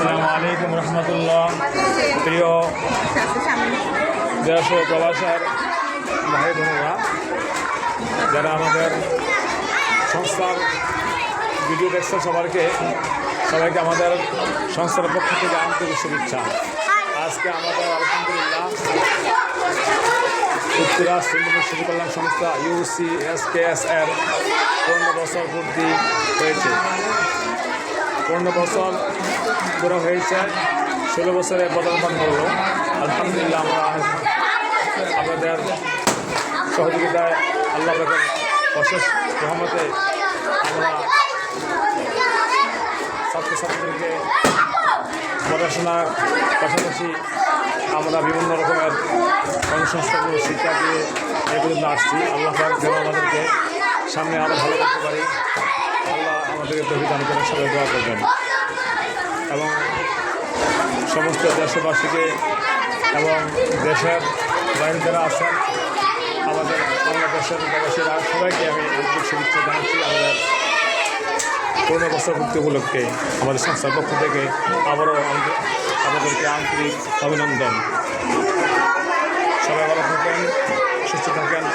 আসসালামু আলাইকুম রহমতুল্লাহ। প্রিয় দেশ ও প্রবাসের ভাই বোনেরা, যারা আমাদের সংস্থার ভিডিও দেখছেন সবাইকে সবাইকে আমাদের সংস্থার পক্ষ থেকে আন্তরিক শুভেচ্ছা। আজকে আমাদের আলহামদুলিল্লাহ উত্তরা শ্রীমতী শিশু কল্যাণ সংস্থা ইউসি এস কে এস এর পনেরো বছর পূর্তি হয়েছে। পনেরো বছর পুরো হয়েছে, ষোলো বছরে পদার্পণ করল। আলহামদুলিল্লাহ, আমরা আপনাদের সহযোগিতায় আল্লাহ পাকের অশেষ রহমতে আমরা ছাত্রছাত্রীদেরকে পড়াশোনার পাশাপাশি আমরা বিভিন্ন রকমের কর্মসংস্থান শিক্ষা দিয়ে পর্যন্ত আসছি। আল্লাহ যেন আমাদেরকে সামনে আরও ভালো করতে পারি। আল্লাহ আমাদেরকে তভিদান করে সবাই দোয়া করবেন। এবং সমস্ত দেশবাসীকে এবং দেশের বাইরে যারা আছেন, আমাদের বাংলাদেশের প্রবাসীরা, সবাইকে আমি আন্তরিক শুভেচ্ছা জানাচ্ছি। আমাদের পনেরো বছর পূর্তি উপলক্ষে আমাদের সংস্থার পক্ষ থেকে আবারও আমাদের- আমাদেরকে আন্তরিক অভিনন্দন। সবাই ভালো থাকেন, সুস্থ থাকেন।